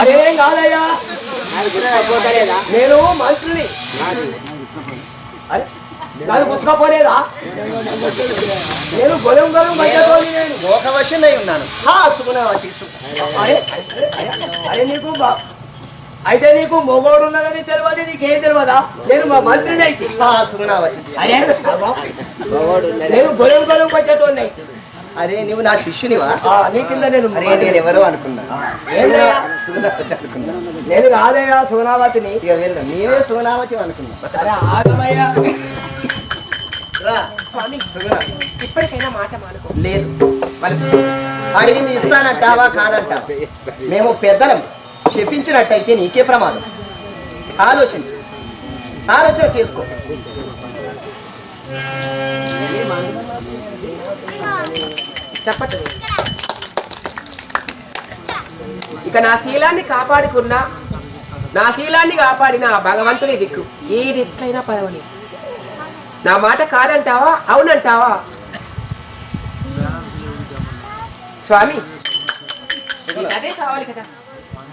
అదేం కాదయ్యా? నేను మంత్రిని అరే నన్ను గుర్తుకపోలేదా నేను గొలం గొలం మధ్యతోని నేను లోకవశమై ఉన్నాను హా, సుగుణవతి. అరే అరే, నీకు బా- అయితే నీకు మొగోడు ఉన్నదని తెలియదు నీకేం తెలియదా? నేను మా మంత్రిని అయితే. నేను గొలం గొలం పట్టేటోని అయితే అరే నువ్వు నా శిష్యునివా? నీ కింద నేను అరే నేను ఎవరో అనుకున్నా. నేను కాదయ్యా సుగుణావతిని ఇక వెళ్ళు నీవే సుగుణావతి అనుకున్నా. సరే ఆగమయ్యా. ఇప్పటికైనా మాట మానుకో. లేదు. అడిగింది ఇస్తానంటావా కాదంటావా? మేము పెద్దలం. చెప్పించినట్టయితే నీకే ప్రమాదం. ఆలోచించు. ఆలోచన చేసుకో. చెప్పట్టు. ఇక నా శీలాన్ని కాపాడుకున్నా నా శీలాన్ని కాపాడిన ఆ భగవంతుని దిక్కు. ఏది ఎట్లయినా పర్వాలేదు. నా మాట కాదంటావా? అవునంటావా? స్వామి. నీకు అదే కావాలి కదా.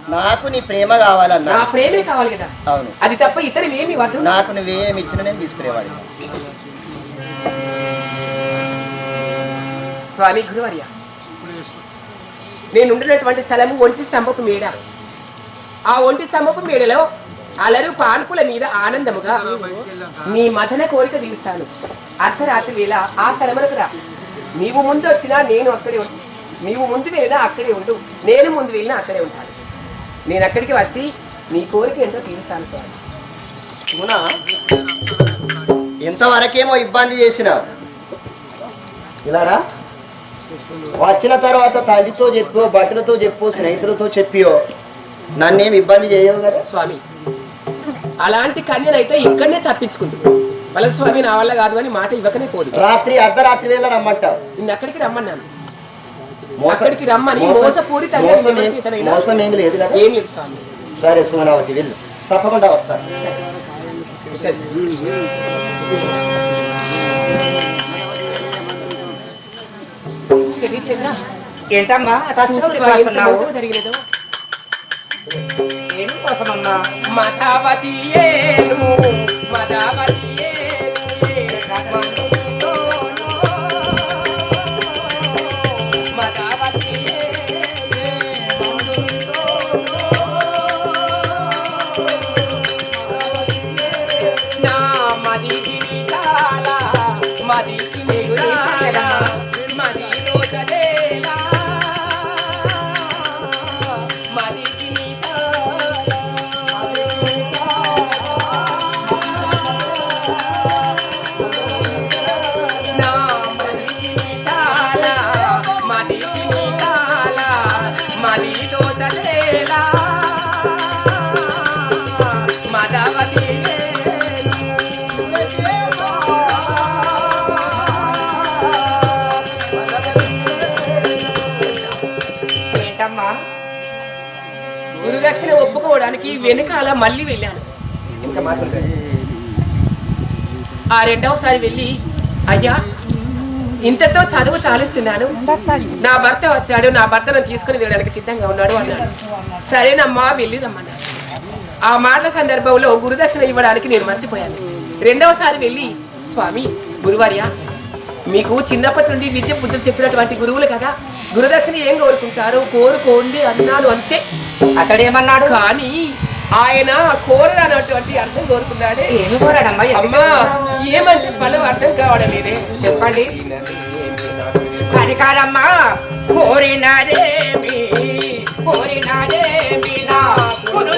నాకు నీ ప్రేమ కావాలన్నా. నా ప్రేమే కావాలి కదా. అవును. అది తప్ప ఇతరం ఏమి వద్దు. నాకు నువ్వేమి ఇచ్చినా నేను తీసుకునేవాడి స్వామి గురువర్య నేను ఉండినటువంటి స్థలము ఒంటి స్తంభపు మేడ. ఆ ఒంటి స్తంభపు మేడలో అలరు పానుకుల మీద ఆనందముగా నీ మదన కోరిక తీరుస్తాను. అర్ధరాత్రి వేళ ఆ స్థలములకు రా. నీవు ముందు వచ్చినా నేను అక్కడే ఉండు. నీవు ముందు వెళ్ళినా అక్కడే ఉండు. నేను ముందు వెళ్ళినా అక్కడే ఉంటాను. నేను అక్కడికి వచ్చి నీ కోరిక ఏంటో తీరుస్తాను స్వామి. అవునా ఇంతవరకేమో ఇబ్బంది చేసినావు ఇలారా? వచ్చిన తర్వాత తండ్రితో చెప్పు భటులతో చెప్పు స్నేహితులతో చెప్పియో. నన్నేం ఇబ్బంది చేయవు కదా? స్వామి అలాంటి కన్యనైతే ఇక్కడనే తప్పించుకుంది. వల్ల స్వామి నా వల్ల కాదు అని మాట ఇవ్వకనే పోదు. రాత్రి అర్ధరాత్రి వేళ రమ్మంటావు. నిన్ను అక్కడికి రమ్మన్నాను. అక్కడికి రమ్మని మోసం- మోసపూరితంగా మోసం ఏం- లేదు ఏం లేదు స్వామి. సరే సుమనావతి వెళ్ళు. తప్పకుండా వస్తాను. ఏంటమ్మా? జరిగినదో. ఏమి కోసమమ్మా? మతావతియేను, మతావతియేను, గురుదక్షిణ వెనకాల మళ్ళీ వెళ్ళాను. ఆ రెండవసారి వెళ్ళి అయ్యా ఇంతతో చదువు చాలిస్తున్నాను. నా భర్త వచ్చాడు నా భర్తను తీసుకుని వెళ్ళడానికి సిద్ధంగా ఉన్నాడు అన్నాడు. సరేనమ్మా వెళ్ళి ఆ మాటల సందర్భంలో గురుదక్షిణ ఇవ్వడానికి నేను మర్చిపోయాను. రెండవసారి వెళ్ళి స్వామి గురువార్య మీకు చిన్నప్పటి నుండి విద్య బుద్ధులు చెప్పినటువంటి గురువులు కదా గురుదక్షిణ ఏం కోరుకుంటారు కోరుకోండి అన్నాను అంతే. అతడేమన్నాడు? కానీ ఆయన కోరనటువంటి అర్థం కోరుకున్నాడే. ఏమి కోరాడమ్మా? అమ్మా కోరాడు? ఏమని చెప్పాలో అర్థం కావడం లేదే చెప్పండి. అది కాదమ్మా. కోరినదేమి కోరినదేమి నా గురు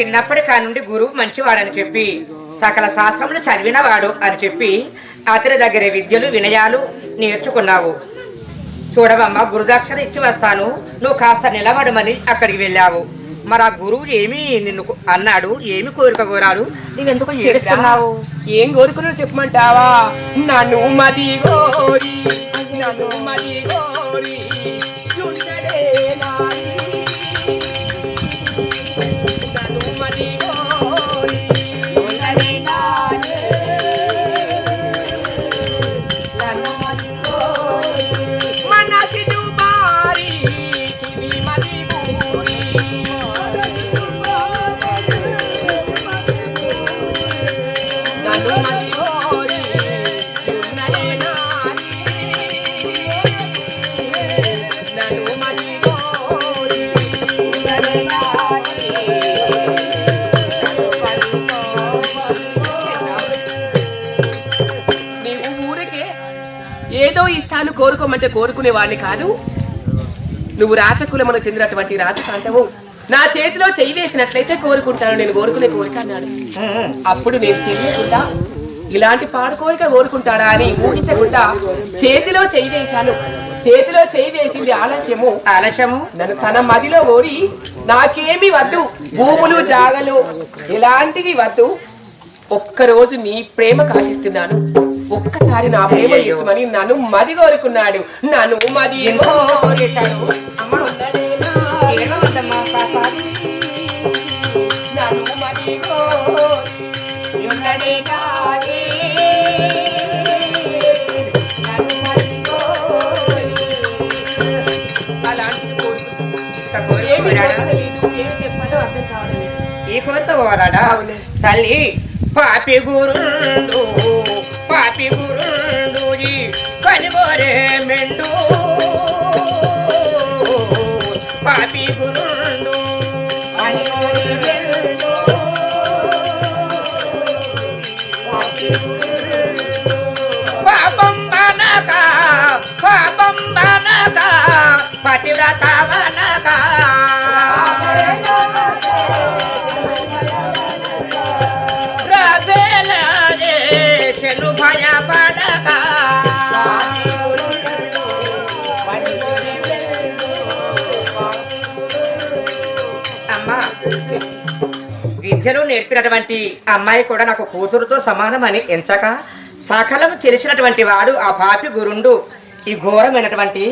చిన్నప్పటి కానుండి గురువు మంచివాడని చెప్పి సకల శాస్త్రములు చదివినవాడు అని చెప్పి అతని దగ్గర విద్యలు వినయాలు నేర్చుకున్నావు. చూడవమ్మా గురుదాక్షర ఇచ్చి వస్తాను. నువ్వు కాస్త నిలబడమని అక్కడికి వెళ్ళావు. మరి ఆ గురువు ఏమి నిన్ను అన్నాడు ఏమి కోరిక కోరాడు? నువ్వెందుకు ఏడుస్తున్నావు? ఏం కోరుకున్నాడు చెప్పమంటావా? నన్ను మది గోరి నన్ను మది గోరి ఏదో ఇస్తాను కోరుకోమంటే కోరుకునే వాడిని కాదు. నువ్వు రాచకులమును చెందినటువంటి రాజకాంతవు నా చేతిలో చెయ్యి వేసినట్లయితే కోరుకుంటాను. నేను కోరుకునే కోరిక అన్నాడు. అప్పుడు నేను తెలియకుండా ఇలాంటి పాడు కోరిక కోరుకుంటాడా అని ఊహించకుండా చేతిలో చెయ్యి వేశాను. చేతిలో చెయ్యి వేసింది ఆలస్యము. ఆలస్యము? నన్ను తన మదిలో కోరి నాకేమి వద్దు. భూములు జాగలు ఎలాంటివి వద్దు. ఒక్కరోజు నీ ప్రేమ కాశిస్తున్నాను. ఒక్కసారి నా ప్రేమ. ఇచ్చమని నన్ను మది కోరుకున్నాడు. నన్ను మది. అలాంటిది కోరుకు- అవును. తల్లి పాపి గురుండు పాపి గురుండు ఈ మెండు. పాపి గురుండు పాపం బనక పాపం బనక పతివ్రత బనక నేర్పినటువంటి అమ్మాయి కూడా నాకు కూతురుతో సమానమని ఎంచక సకలం తెలిసినటువంటి వాడు ఆ పాపి గురుండు. ఈ ఘోరమైనటువంటి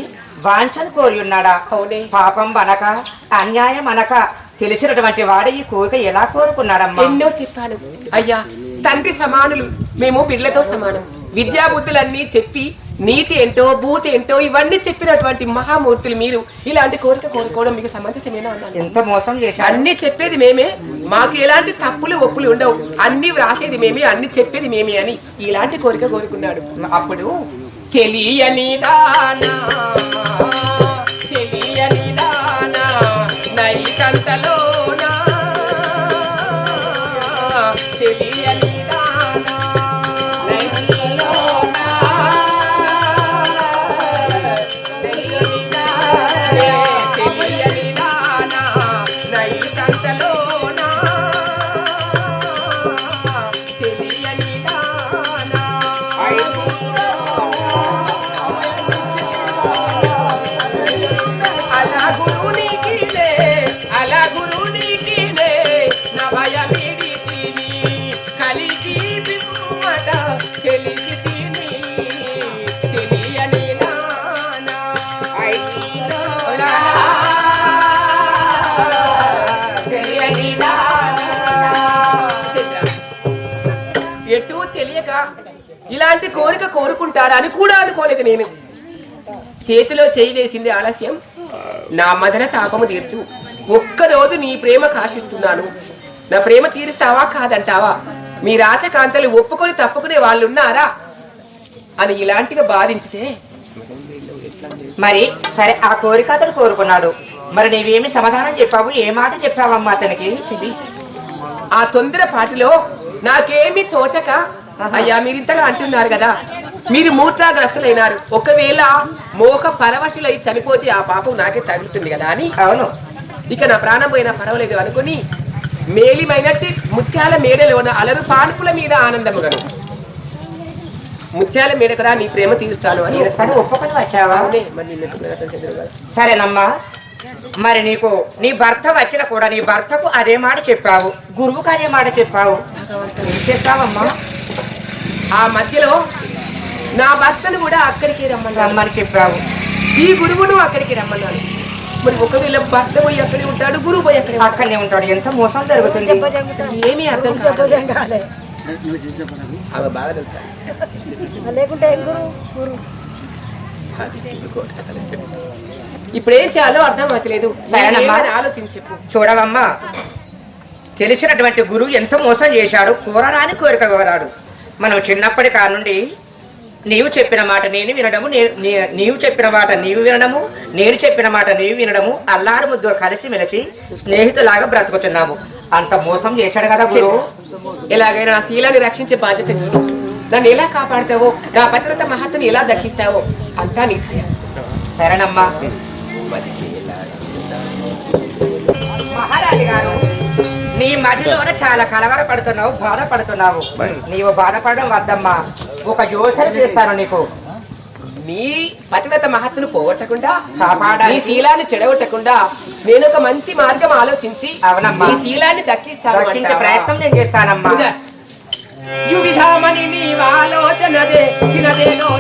వాంఛను కోరి ఉన్నాడా? అవునే. పాపం అనక అన్యాయం అనక తెలిసినటువంటి వాడు ఈ కోరిక ఎలా కోరుకున్నాడమ్మా? ఎన్నో చెప్పాను. అయ్యా తండ్రి సమానులు. మేము బిడ్డలతో సమానం. విద్యా బుద్ధులన్నీ చెప్పి నీతి ఏంటో భూతి ఏంటో ఇవన్నీ చెప్పినటువంటి మహామూర్తులు మీరు. ఇలాంటి కోరిక కోరుకోవడం మీకు సమంజసమేనా ఎంత మోసం చేశాడు అన్ని చెప్పేది మేమే. మాకు ఎలాంటి తప్పులు ఒప్పులు ఉండవు. అన్ని వ్రాసేది మేమే అన్ని చెప్పేది మేమే అని ఇలాంటి కోరిక కోరుకున్నాడు. అప్పుడు తెలియని దానా తెలియని దానా నైకంతలోనా ఎటు తెలియక ఇలాంటి కోరిక కోరుకుంటారా అని కూడా అనుకోలేదు నేను. చేతిలో చేయి వేసింది ఆలస్యం. నా మదన తాపము తీర్చు. ఒక్కరోజు నీ ప్రేమ కాశిస్తున్నాను. నా ప్రేమ తీరుస్తావా కాదంటావా? మీ రాచకాంతలు ఒప్పుకొని తప్పుకునే వాళ్ళు ఉన్నారా అని ఇలాంటిగా బాధించితే? మరి సరే ఆ కోరిక అతను కోరుకున్నాడు. మరి నీవేమి సమాధానం చెప్పావు? ఏ మాట చెప్పావమ్మా అతనికి? చెల్లి ఆ తొందర పాటిలో నాకేమీ తోచక అయ్యా మీరు ఇంతగా అంటున్నారు కదా. మీరు మూర్ఛాగ్రస్తులైనారు. ఒకవేళ మోక పరవశులై చనిపోతే ఆ పాపం నాకే తగులుతుంది కదా అని. అవును. ఇక నా ప్రాణం పోయినా పర్వాలేదు అనుకుని మేలిమైనట్టి ముత్యాల మేడలోన అలరు పానుపుల మీద ఆనందముగను. ముత్యాల మేడకరా నీ ప్రేమ తీరుస్తాను అని. కానీ ఒప్పుకొని వచ్చావా. సరేనమ్మా. మరి నీకు నీ భర్త వచ్చిన కూడా నీ భర్తకు అదే మాట చెప్పావు. గురువుకు అదే మాట చెప్పావు. ఏం చేస్తావమ్మా ఆ మధ్యలో నా భర్తను కూడా అక్కడికి రమ్మన్నాను రమ్మని చెప్పావు. ఈ గురువును అక్కడికి రమ్మన్నాను మరి ఒకవేళ భర్త పోయి అక్కడే ఉంటాడు గురువు పోయి అక్కడే. అక్కడనే ఉంటాడు. ఎంత మోసం జరుగుతుంది? ఏమీ అర్థం కాదు. లేకుంటే ఏం గురు గురు ఇప్పుడు ఏం చేయాలో అర్థం. ఏమని ఆలోచించి చెప్పు చూడవమ్మా. తెలిసినటువంటి గురువు ఎంత మోసం చేశాడు కోరరాని కోరిక కోరాడు. మనం చిన్నప్పటి నుండి నీవు చెప్పిన మాట నేను వినడము నీవు చెప్పిన మాట నీవు వినడము నేను చెప్పిన మాట నీవు వినడము అల్లారు ముద్దు కలిసి మెలిసి స్నేహితులాగా బ్రతుకుతున్నాము. అంత మోసం చేశాడు కదా గురువు. ఎలాగైనా నా శీలాన్ని రక్షించే బాధ్యత నన్ను ఎలా కాపాడుతావో నా భద్రత మహత్తుని ఎలా దక్కిస్తావో అంతా నీ. సరేనమ్మా. మహారాజు గారు నీ మధ్యలోనే చాలా కలవర పడుతున్నావు బాధపడుతున్నావు నీవు బాధపడడం వద్దమ్మా ఒక యోచన చేస్తాను నీకు నీ పతివ్రత మహత్తును పోగొట్టకుండా కాపాడాలి. నీ శీలాన్ని చెడగొట్టకుండా నేను ఒక మంచి మార్గం ఆలోచించి అవునమ్మా. నీ శీలాన్ని దక్కిస్తాను దక్కించే? ప్రయత్నం నేను చేస్తానమ్మా. యువిధామని నీవ ఆలోచనదే చినదేనో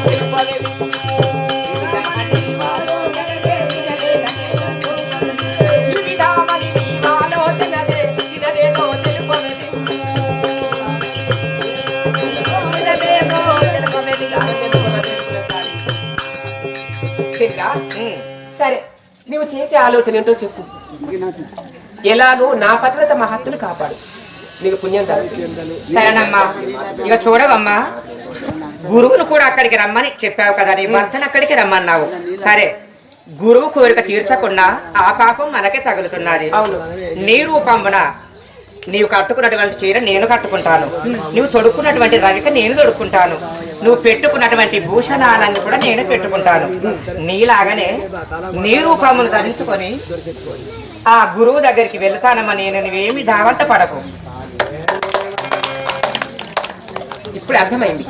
సరే నువ్వు చేసే ఆలోచన ఏంటో చెప్పు. ఎలాగో నా భద్రత మహత్తును కాపాడు. నీకు పుణ్యం సరేనమ్మా ఇక చూడవమ్మా. గురువును కూడా అక్కడికి రమ్మని చెప్పావు కదా నీ భర్తను అక్కడికి రమ్మన్నావు. సరే గురువు కోరిక తీర్చకుండా ఆ పాపం మనకే తగులుతున్నది. నీ రూపంబున నీవు కట్టుకున్నటువంటి చీర నేను కట్టుకుంటాను. నువ్వు తొడుక్కున్నటువంటి రవిక నేను తొడుక్కుంటాను. నువ్వు పెట్టుకున్నటువంటి భూషణాలన్నీ కూడా నేను పెట్టుకుంటాను. నీలాగనే నీ రూపమును ధరించుకొని ఆ గురువు దగ్గరికి వెళ్తానమ్మా నేను నువ్వేమి దావంత పడకు. ఇప్పుడు అర్థమైంది.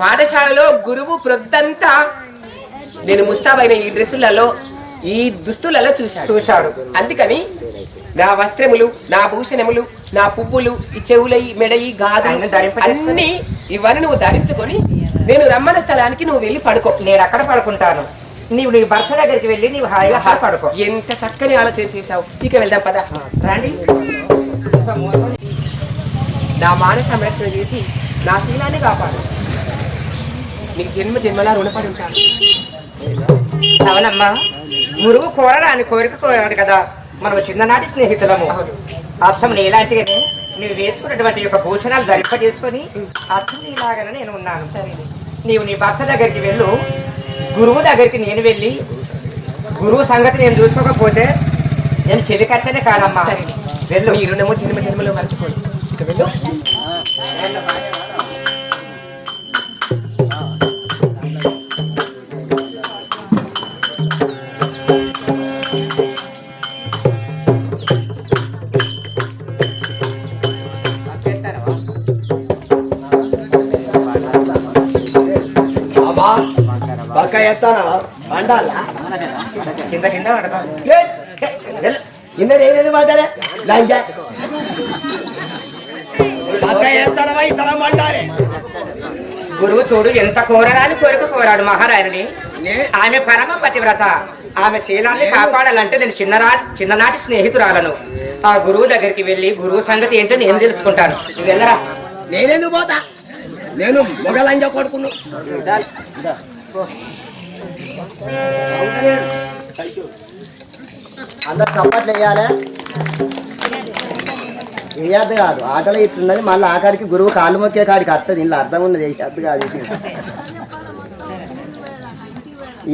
పాఠశాలలో గురువు ప్రొద్దంతా నేను ముస్తాబైన ఈ డ్రెస్సులలో ఈ దుస్తులలో చూశాడు. చూశాడు. అందుకని నా వస్త్రములు నా భూషణములు నా పువ్వులు ఈ చెవులై మెడయి గాజులు అన్ని ఇవన్నీ నువ్వు ధరించుకొని నేను రమ్మన్న స్థలానికి నువ్వు వెళ్ళి పడుకో. నేను అక్కడ పడుకుంటాను. నీవు నీ భర్త దగ్గరికి వెళ్ళి నీవు హాయిగా పడుకో. ఎంత చక్కని ఆలోచన చేశావు. ఇక వెళ్దాం పద. రండి. నా మాన సంరక్షణ చేసి నా శీలాన్ని కాపాడు. నీకు జన్మ జన్మలా రుణపడి ఉంటాను. అవునమ్మా. గురువు కోరరాని కోరిక కోరాడు కదా. మనం చిన్ననాటి స్నేహితులము. అచ్చం నీలాంటిగానే నువ్వు వేసుకున్నటువంటి యొక్క భూషణాలు ధరింపజేసుకొని అచ్చం నీలాగానే నేను ఉన్నాను. సరే నీవు నీ భర్త దగ్గరికి వెళ్ళు. గురువు దగ్గరికి నేను వెళ్ళి గురువు సంగతి నేను చూసుకోకపోతే నేను చెలికత్తనే కాదమ్మా. వెళ్ళు. ఈ రుణము జన్మ జన్మలో మర్చిపోను. ఇక వెళ్ళు. కింద కింద కింద ఎత్తానమా ఇతర గురువు చూడు ఎంత కోరరాని కోరిక కోరాడు మహారాయణని ఆమె పరమ పతివ్రత. ఆమె శీలాన్ని కాపాడాలంటే నేను చిన్నరా చిన్ననాటి స్నేహితురాలను. ఆ గురువు దగ్గరికి వెళ్ళి గురువు సంగతి ఏంటో నేను తెలుసుకుంటాను. నువ్వు వెళ్ళరా? నేనెందుకు పోతా? నేను మొగలంజ కొడుకును. అందరు చప్పట్లు వేయాలి. వేయద్దు కాదు ఆటలో ఇట్లున్నది మళ్ళీ ఆఖరికి గురువు కాళ్ళు మొక్కే కాడికి వస్తుంది ఇంట్లో అర్థం ఉన్నది వేయద్దు కాదు ఇది.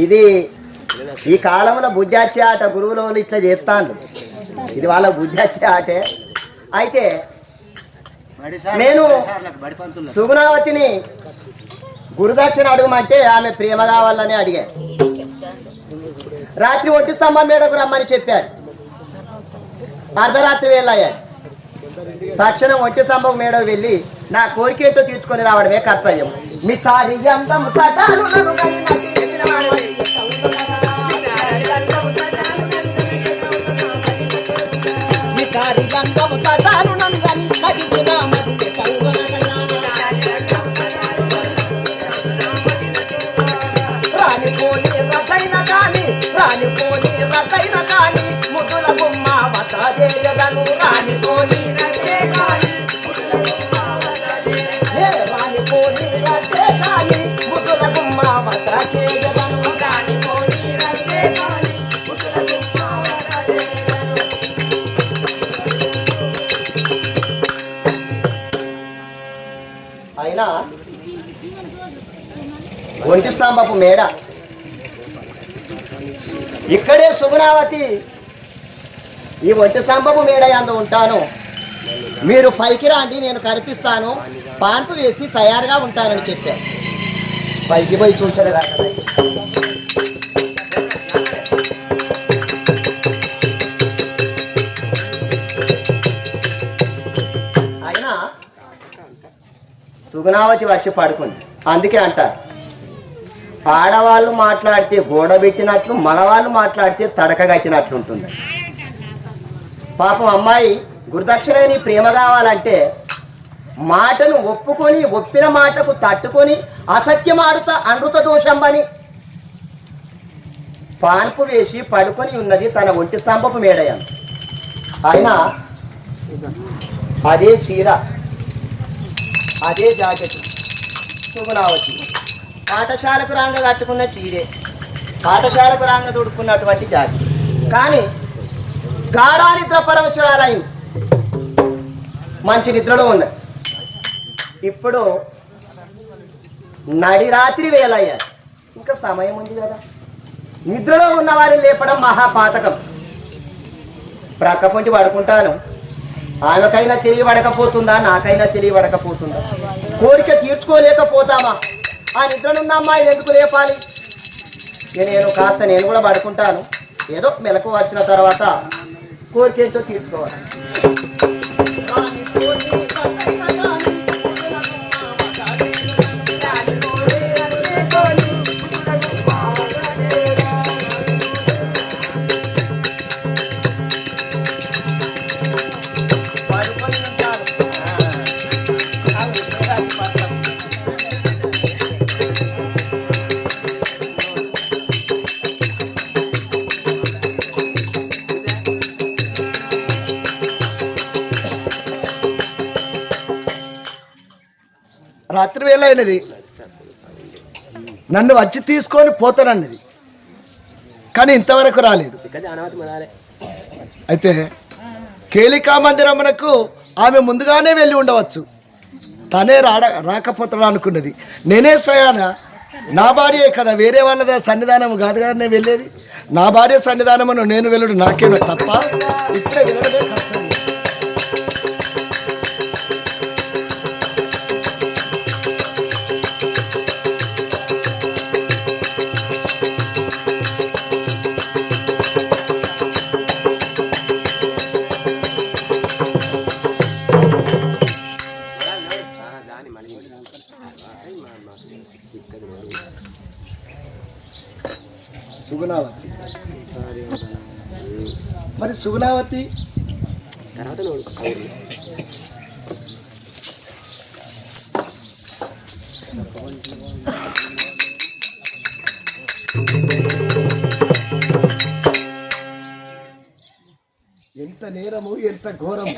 ఇది ఈ కాలంలో బుద్ధి వచ్చే ఆట గురువుల వాళ్ళు ఇట్లా చేస్తాను ఇది వాళ్ళ బుద్ధి వచ్చే ఆటే. అయితే నేను సుగుణావతిని గురుదక్షిణ అడగమంటే ఆమె ప్రేమ కావాలని అడిగాను రాత్రి ఒంటి స్తంభం మేడకు రమ్మని చెప్పారు. అర్ధరాత్రి వేళ అయ్యాయి తక్షణం ఒంటి స్తంభం మేడ వెళ్ళి నా కోరిక ఏంటో తీర్చుకొని రావడమే కర్తవ్యం. మీ సారి. మీ సారి ఏ అయినా ఒంటి స్తంభపు మేడ. ఇక్కడే సుగుణావతి ఈ ఒంటి స్తంభపు మేడయందు ఉంటాను. మీరు పైకి రాండి నేను కనిపిస్తాను. పాన్పు వేసి తయారుగా ఉంటానని చెప్పాను పైకి పోయి చూసాడు అయినా సుగుణావతి వచ్చి పడుకుంది. అందుకే అంటారు ఆడవాళ్ళు మాట్లాడితే గోడ పెట్టినట్లు మగవాళ్ళు మాట్లాడితే తడకగట్టినట్లు ఉంటుంది పాపం అమ్మాయి గురుదక్షిణని ప్రేమ కావాలంటే మాటను ఒప్పుకొని ఒప్పిన మాటకు తట్టుకొని అసత్యం ఆడుతా అనృత దోషంబని పాన్పు వేసి పడుకొని ఉన్నది తన ఒంటి స్తంభపు మేడయం. అయినా అదే చీర అదే జాకెట్ సుగుణావతి పాఠశాలకు రాంగ కట్టుకున్న చీరే పాఠశాలకు రాంగ తొడుక్కున్నటువంటి జాకెట్. కానీ గాఢ నిద్ర పరమశివాలయం. మంచి నిద్రలో ఉన్నది ఇప్పుడు నడి రాత్రి వేలయ్యా ఇంకా సమయం ఉంది కదా. నిద్రలో ఉన్న వారిని లేపడం మహాపాతకం. ప్రక్కపొంటి పడుకుంటాను. ఆమెకైనా తెలియబడకపోతుందా? నాకైనా తెలియబడకపోతుందా? కోరిక తీర్చుకోలేకపోతామా? ఆ నిద్రనున్న అమ్మాయి ఎందుకు లేపాలి? నేను కాస్త నేను కూడా పడుకుంటాను. ఏదో మెలకు వచ్చిన తర్వాత కోరికేంటో తీర్చుకోవాలి. రాత్రి వేళ అయినది. నన్ను వచ్చి తీసుకొని పోతానన్నది. కానీ ఇంతవరకు రాలేదు. అయితే కేలికా మందిరమునకు ఆమె ముందుగానే వెళ్ళి ఉండవచ్చు. తనే రాడ రాకపోతాడు అనుకున్నది. నేనే స్వయాన నా భార్యే కదా వేరే వాళ్ళదే సన్నిధానం కాదు కదా నేను వెళ్ళేది. నా భార్య సన్నిధానమును నేను వెళ్ళడు నాకేమో తప్ప ఇప్పుడే వెళ్ళడమే సుగుణావతి? తర్వాత ఎంత నేరము ఎంత ఘోరము?